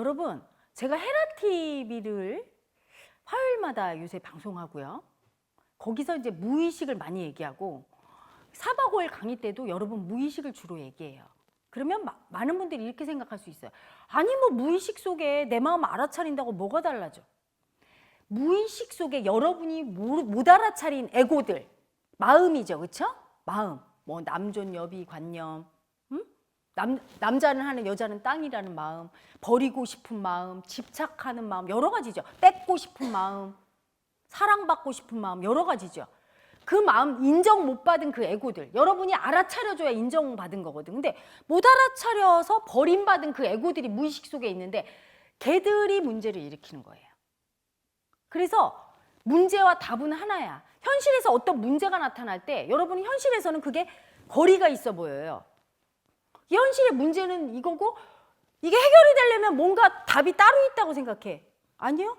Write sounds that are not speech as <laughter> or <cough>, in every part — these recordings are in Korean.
여러분, 제가 헤라 TV를 화요일마다 요새 방송하고요. 거기서 이제 무의식을 많이 얘기하고 4박 5일 강의 때도 여러분 무의식을 주로 얘기해요. 그러면 마- 많은 분들이 이렇게 생각할 수 있어요. 아니 뭐 무의식 속에 내 마음 알아차린다고 뭐가 달라져? 무의식 속에 여러분이 모- 못 알아차린 에고들 마음이죠, 그렇죠? 마음, 뭐 남존 여비 관념, 음? 남 남자는 하는 여자는 땅이라는 마음, 버리고 싶은 마음, 집착하는 마음 여러 가지죠. 뺏고 싶은 마음, 사랑받고 싶은 마음 여러 가지죠. 그 마음 인정 못 받은 그 에고들 여러분이 알아차려줘야 인정받은 거거든. 근데 못 알아차려서 버림받은 그 에고들이 무의식 속에 있는데 걔들이 문제를 일으키는 거예요. 그래서 문제와 답은 하나야. 현실에서 어떤 문제가 나타날 때 여러분 현실에서는 그게 거리가 있어 보여요. 현실의 문제는 이거고 이게 해결이 되려면 뭔가 답이 따로 있다고 생각해. 아니요.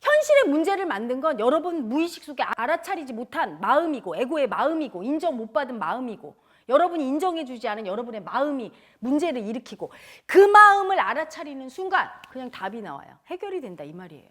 현실의 문제를 만든 건 여러분 무의식 속에 알아차리지 못한 마음이고 에고의 마음이고 인정 못 받은 마음이고 여러분이 인정해 주지 않은 여러분의 마음이 문제를 일으키고 그 마음을 알아차리는 순간 그냥 답이 나와요. 해결이 된다 이 말이에요.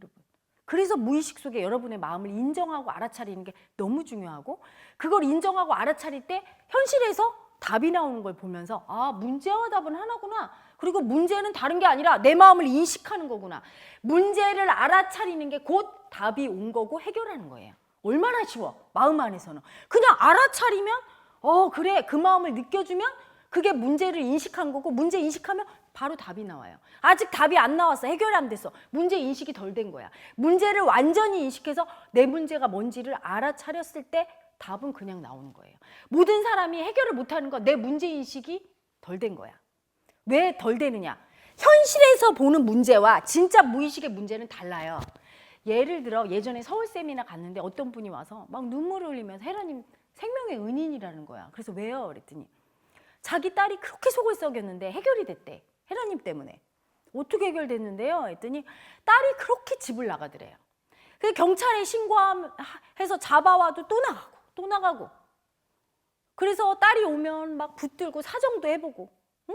여러분. 그래서 무의식 속에 여러분의 마음을 인정하고 알아차리는 게 너무 중요하고 그걸 인정하고 알아차릴 때 현실에서 답이 나오는 걸 보면서 아 문제와 답은 하나구나 그리고 문제는 다른 게 아니라 내 마음을 인식하는 거구나 문제를 알아차리는 게 곧 답이 온 거고 해결하는 거예요 얼마나 쉬워 마음 안에서는 그냥 알아차리면 어 그래 그 마음을 느껴주면 그게 문제를 인식한 거고 문제 인식하면 바로 답이 나와요. 아직 답이 안 나왔어. 해결이 안 됐어. 문제 인식이 덜 된 거야. 문제를 완전히 인식해서 내 문제가 뭔지를 알아차렸을 때 답은 그냥 나오는 거예요. 모든 사람이 해결을 못 하는 건 내 문제 인식이 덜 된 거야. 왜 덜 되느냐? 현실에서 보는 문제와 진짜 무의식의 문제는 달라요. 예를 들어 예전에 서울 세미나 갔는데 어떤 분이 와서 막 눈물을 흘리면서 헤라님 생명의 은인이라는 거야. 그래서 왜요? 그랬더니 자기 딸이 그렇게 속을 썩였는데 해결이 됐대. 헤라님 때문에. 어떻게 해결됐는데요? 했더니 딸이 그렇게 집을 나가더래요. 그 경찰에 신고해서 잡아와도 또 나가고 또 나가고. 그래서 딸이 오면 막 붙들고 사정도 해보고, 응?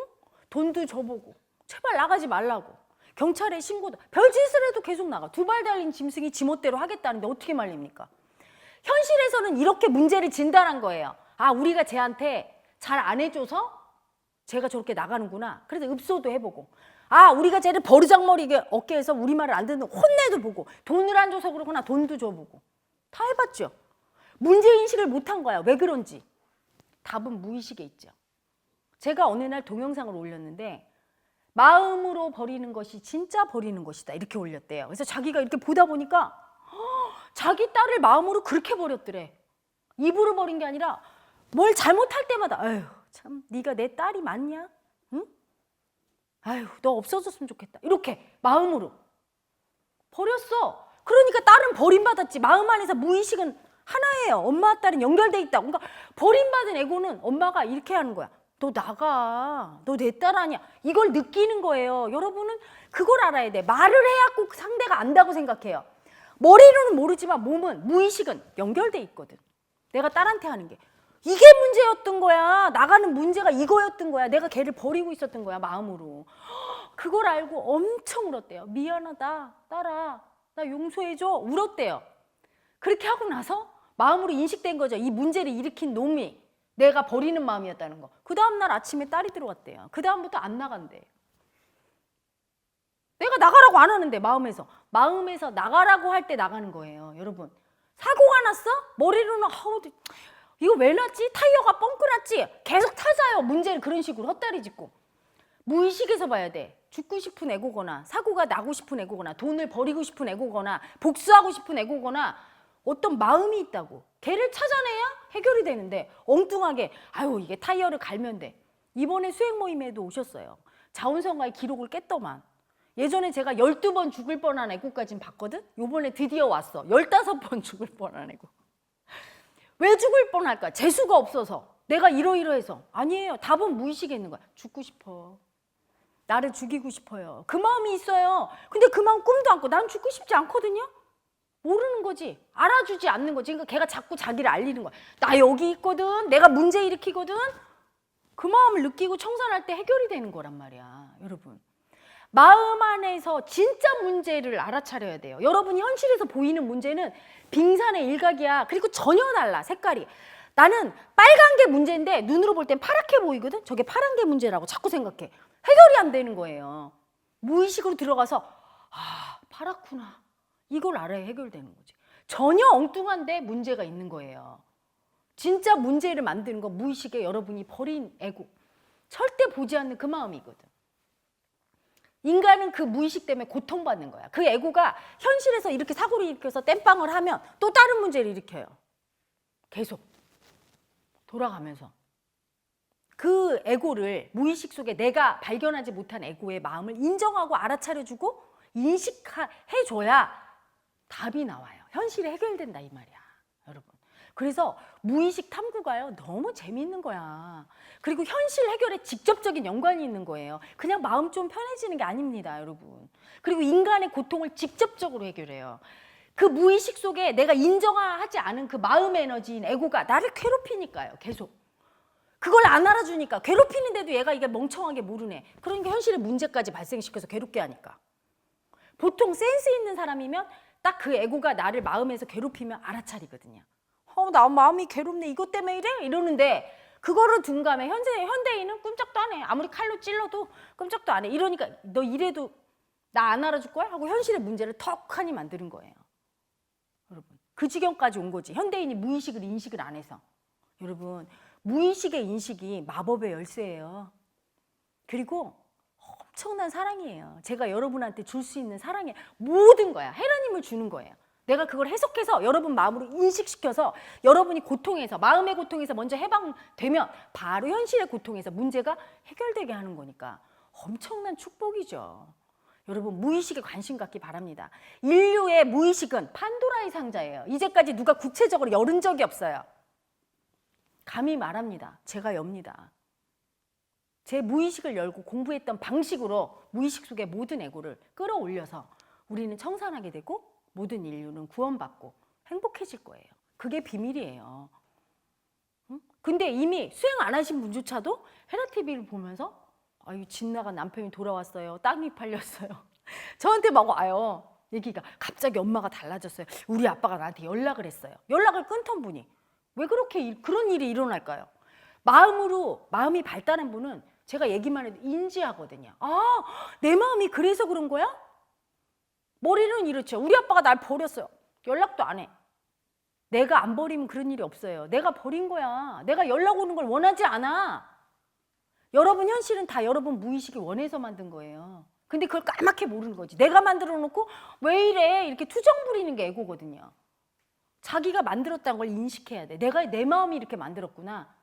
돈도 줘보고, 제발 나가지 말라고. 경찰에 신고도 별짓을 해도 계속 나가. 두 발 달린 짐승이 지멋대로 하겠다는데 어떻게 말립니까? 현실에서는 이렇게 문제를 진단한 거예요. 아, 우리가 쟤한테 잘 안 해줘서 쟤가 저렇게 나가는구나. 그래서 읍소도 해보고. 아, 우리가 쟤를 버르장머리게 어깨에서 우리 말을 안 듣는 혼내도 보고. 돈을 안 줘서 그러구나. 돈도 줘보고. 다 해봤죠. 문제인식을 못한 거야. 왜 그런지. 답은 무의식에 있죠. 제가 어느 날 동영상을 올렸는데 마음으로 버리는 것이 진짜 버리는 것이다. 이렇게 올렸대요. 그래서 자기가 이렇게 보다 보니까 자기 딸을 마음으로 그렇게 버렸더래. 입으로 버린 게 아니라 뭘 잘못할 때마다 아유 참 네가 내 딸이 맞냐? 응? 아유 너 없어졌으면 좋겠다. 이렇게 마음으로 버렸어. 그러니까 딸은 버림받았지. 마음 안에서 무의식은 하나예요. 엄마와 딸은 연결돼 있다. 그러니까 버림받은 에고는 엄마가 이렇게 하는 거야. 너 나가. 너 내 딸 아니야. 이걸 느끼는 거예요. 여러분은 그걸 알아야 돼. 말을 해야 꼭 상대가 안다고 생각해요. 머리로는 모르지만 몸은 무의식은 연결돼 있거든. 내가 딸한테 하는 게 이게 문제였던 거야. 나가는 문제가 이거였던 거야. 내가 걔를 버리고 있었던 거야 마음으로. 그걸 알고 엄청 울었대요. 미안하다, 딸아, 나 용서해 줘. 울었대요. 그렇게 하고 나서 마음으로 인식된 거죠. 이 문제를 일으킨 놈이 내가 버리는 마음이었다는 거. 그 다음날 아침에 딸이 들어왔대요. 그 다음부터 안 나간대. 내가 나가라고 안 하는데 마음에서 마음에서 나가라고 할 때 나가는 거예요, 여러분. 사고가 났어? 머리로는 아우 이거 왜 났지? 타이어가 뻥크 났지? 계속 찾아요. 문제를 그런 식으로 헛다리 짚고 무의식에서 봐야 돼. 죽고 싶은 애고거나 사고가 나고 싶은 애고거나 돈을 버리고 싶은 애고거나 복수하고 싶은 애고거나 어떤 마음이 있다고. 걔를 찾아내야 해결이 되는데 엉뚱하게 아유 이게 타이어를 갈면 돼. 이번에 수행 모임에도 오셨어요. 자원성가의 기록을 깼더만. 예전에 제가 12번 죽을 뻔한 애고까진 봤거든? 요번에 드디어 왔어. 15번 <laughs> 죽을 뻔한 애고 왜 죽을 뻔할까? 재수가 없어서. 내가 이러이러해서 아니에요. 답은 무의식에 있는 거야 죽고 싶어 나를 죽이고 싶어요 그 마음이 있어요 근데 그 마음 꿈도 안고 난 죽고 싶지 않거든요 모르는 거지. 알아주지 않는 거지. 그러니까 걔가 자꾸 자기를 알리는 거야. 나 여기 있거든. 내가 문제 일으키거든. 그 마음을 느끼고 청산할 때 해결이 되는 거란 말이야. 여러분. 마음 안에서 진짜 문제를 알아차려야 돼요. 여러분이 현실에서 보이는 문제는 빙산의 일각이야. 그리고 전혀 달라, 색깔이. 나는 빨간 게 문제인데 눈으로 볼 땐 파랗게 보이거든? 저게 파란 게 문제라고 자꾸 생각해. 해결이 안 되는 거예요. 무의식으로 들어가서, 아, 파랗구나. 이걸 알아야 해결되는 거지. 전혀 엉뚱한데 문제가 있는 거예요. 진짜 문제를 만드는 건 무의식에 여러분이 버린 애고. 절대 보지 않는 그 마음이거든. 인간은 그 무의식 때문에 고통받는 거야. 그 애고가 현실에서 이렇게 사고를 일으켜서 땜빵을 하면 또 다른 문제를 일으켜요. 계속 돌아가면서 그 애고를 무의식 속에 내가 발견하지 못한 애고의 마음을 인정하고 알아차려주고 인식해 줘야 답이 나와요. 현실이 해결된다 이 말이야, 여러분. 그래서 무의식 탐구가요 너무 재미있는 거야. 그리고 현실 해결에 직접적인 연관이 있는 거예요. 그냥 마음 좀 편해지는 게 아닙니다, 여러분. 그리고 인간의 고통을 직접적으로 해결해요. 그 무의식 속에 내가 인정하지 않은 그 마음 에너지인 에고가 나를 괴롭히니까요, 계속. 그걸 안 알아주니까 괴롭히는데도 얘가 이게 멍청하게 모르네. 그러니까 현실에 문제까지 발생시켜서 괴롭게 하니까. 보통 센스 있는 사람이면 딱그 에고가 나를 마음에서 괴롭히면 알아차리거든요. 어, 나 마음이 괴롭네. 이것 때문에 이래? 이러는데 그거를 둔감해. 현재 현대인은 끔찍도 안 해. 아무리 칼로 찔러도 끔찍도 안 해. 이러니까 너 이래도 나 안 알아줄 거야? 하고 현실의 문제를 턱하니 만드는 거예요. 여러분. 그 지경까지 온 거지. 현대인이 무의식을 인식을 안 해서. 여러분, 무의식의 인식이 마법의 열쇠예요. 그리고 엄청난 사랑이에요. 제가 여러분한테 줄 수 있는 사랑의 모든 거야. 헤라님을 주는 거예요. 내가 그걸 해석해서 여러분 마음으로 인식시켜서 여러분이 고통에서 마음의 고통에서 먼저 해방되면 바로 현실의 고통에서 문제가 해결되게 하는 거니까 엄청난 축복이죠. 여러분 무의식에 관심 갖기 바랍니다. 인류의 무의식은 판도라의 상자예요. 이제까지 누가 구체적으로 열은 적이 없어요. 감히 말합니다. 제가 엽니다. 제 무의식을 열고 공부했던 방식으로 무의식 속의 모든 애고를 끌어올려서 우리는 청산하게 되고 모든 인류는 구원받고 행복해질 거예요. 그게 비밀이에요. 응? 근데 이미 수행 안 하신 분조차도 헤라 TV를 보면서 아유 집 나간 남편이 돌아왔어요. 땅이 팔렸어요. <laughs> 저한테 막 와요. 얘기가 갑자기 엄마가 달라졌어요. 우리 아빠가 나한테 연락을 했어요. 연락을 끊던 분이 왜 그렇게 일- 그런 일이 일어날까요? 마음으로 마음이 발달한 분은 제가 얘기만 해도 인지하거든요. 아, 내 마음이 그래서 그런 거야? 머리는 이렇죠. 우리 아빠가 날 버렸어요. 연락도 안 해. 내가 안 버리면 그런 일이 없어요. 내가 버린 거야. 내가 연락 오는 걸 원하지 않아. 여러분 현실은 다 여러분 무의식이 원해서 만든 거예요. 근데 그걸 까맣게 모르는 거지. 내가 만들어 놓고 왜 이래? 이렇게 투정 부리는 게 에고거든요. 자기가 만들었다는 걸 인식해야 돼. 내가 내 마음이 이렇게 만들었구나.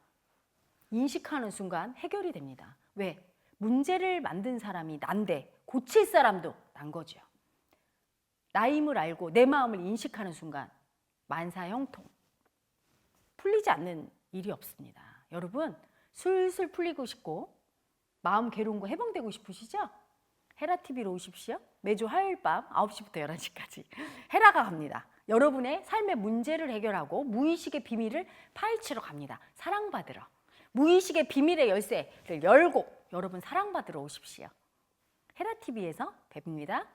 인식하는 순간 해결이 됩니다. 왜? 문제를 만든 사람이 난데 고칠 사람도 난 거죠. 나임을 알고 내 마음을 인식하는 순간 만사 형통. 풀리지 않는 일이 없습니다. 여러분, 술술 풀리고 싶고 마음 괴로운 거 해방되고 싶으시죠? 헤라 TV로 오십시오. 매주 화요일 밤 9시부터 11시까지 <laughs> 헤라가 갑니다. 여러분의 삶의 문제를 해결하고 무의식의 비밀을 파헤치러 갑니다. 사랑받으러. 무의식의 비밀의 열쇠를 열고 여러분 사랑받으러 오십시오. 헤라 TV에서 뵙니다.